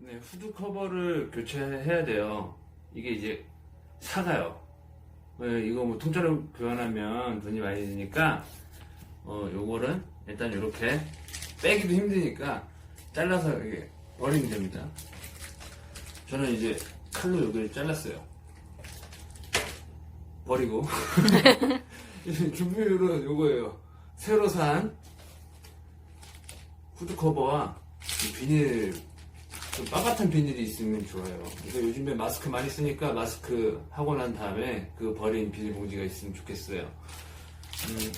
네, 후드 커버를 교체해야 돼요. 이게 이제 사가요. 왜 이거 뭐 통째로 교환하면 돈이 많이 드니까 어 요거는 일단 이렇게 빼기도 힘드니까 잘라서 이게 버리면 됩니다. 저는 이제 칼로 여기를 잘랐어요. 버리고 이제 준비물은 요거예요. 새로 산 후드 커버와 이 비닐 좀 빳빳한 비닐이 있으면 좋아요. 그래서 요즘에 마스크 많이 쓰니까 마스크 하고 난 다음에 그 버린 비닐 봉지가 있으면 좋겠어요. 음,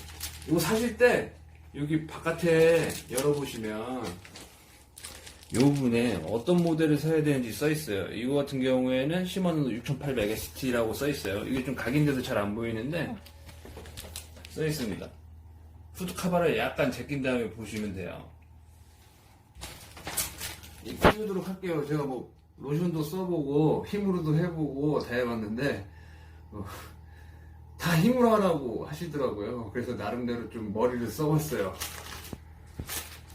이거 사실 때 여기 바깥에 열어보시면 이 부분에 어떤 모델을 사야 되는지 써 있어요. 이거 같은 경우에는 시머는 6800ST라고 써 있어요. 이게 좀 각인돼서 잘 안 보이는데 써 있습니다. 후드 카바를 약간 제낀 다음에 보시면 돼요. 이 끼우도록 할게요. 제가 뭐 로션도 써보고 힘으로도 해보고 다 해봤는데 어, 다 힘으로 하라고 하시더라고요. 그래서 나름대로 좀 머리를 써봤어요.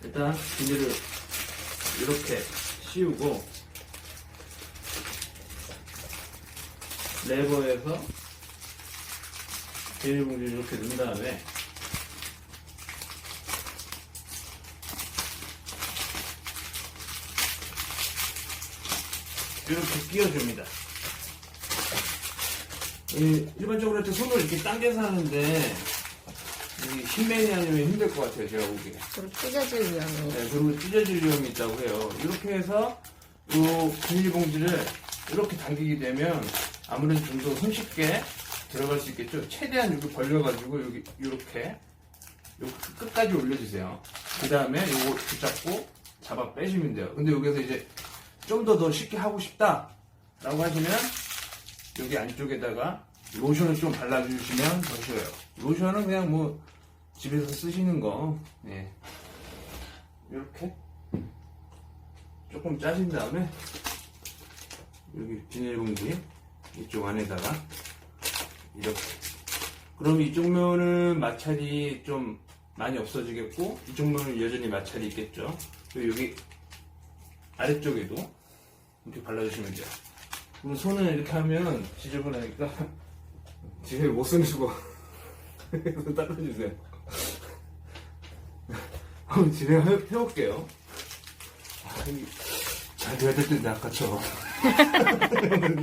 일단 비닐을 이렇게 씌우고 레버에서 비닐봉지를 이렇게 넣은 다음에 이렇게 끼워줍니다. 이 일반적으로 이렇게 손을 이렇게 당겨서 하는데 이 힘맨이 아니면 힘들 것 같아요, 제가 보기에. 그리고 찢어질 위험이. 네, 그리고 찢어질 위험이 있다고 해요. 이렇게 해서 이 비닐봉지를 이렇게 당기게 되면 아무래도 좀 더 손쉽게 들어갈 수 있겠죠. 최대한 이렇게 벌려가지고 여기 이렇게 요 끝까지 올려주세요. 그 다음에 요거 붙잡고 잡아 빼시면 돼요. 근데 여기서 이제 좀더더 쉽게 하고 싶다라고 하시면 여기 안쪽에다가 로션을 좀 발라주시면 더 쉬워요. 로션은 그냥 뭐 집에서 쓰시는 거, 예. 이렇게 조금 짜신 다음에 여기 비닐봉지 이쪽 안에다가 이렇게 그럼 이쪽 면은 마찰이 좀 많이 없어지겠고 이쪽 면은 여전히 마찰이 있겠죠 그리고 여기 아래쪽에도 이렇게 발라주시면 돼요. 그리고 손을 이렇게 하면 지저분하니까 지금 못 쓰는 수고 그래서 닦아주세요. 한번 진행해 볼게요. 아, 이잘 돼야 될 텐데 아까처럼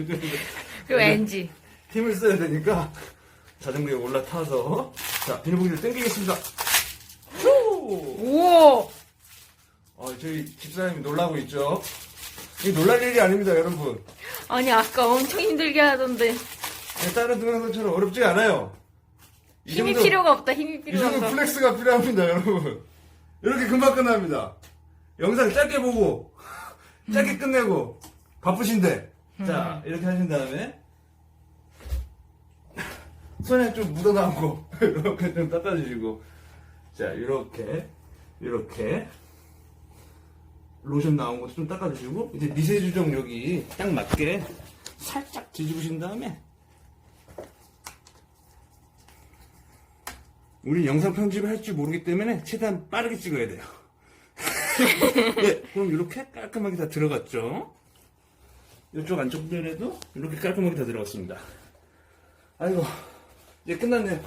그리고 NG. 힘을 써야 되니까 자전거에 올라타서. 자 비닐봉지를 당기겠습니다. 후! 저희 집사님이 놀라고 있죠. 이 놀랄 일이 아닙니다 여러분. 아니, 아까 엄청 힘들게 하던데. 아니, 다른 동영상처럼 어렵지 않아요. 이 힘이 정도- 필요가 없다, 힘이 이 필요가 정도 없다. 플렉스가 필요합니다 여러분. 이렇게 금방 끝납니다. 영상 짧게 보고 짧게 끝내고 바쁘신데. 자 이렇게 하신 다음에 손에 좀 묻어나오고 이렇게 좀 닦아주시고. 자 이렇게 이렇게 로션 나온 것도 좀 닦아주시고 이제 미세 주정 여기 딱 맞게 살짝 뒤집으신 다음에 우리 영상 편집을 할 줄 모르기 때문에 최대한 빠르게 찍어야 돼요. 네, 그럼 이렇게 깔끔하게 다 들어갔죠? 이쪽 안쪽 면에도 이렇게 깔끔하게 다 들어갔습니다. 아이고, 이제 끝났네요.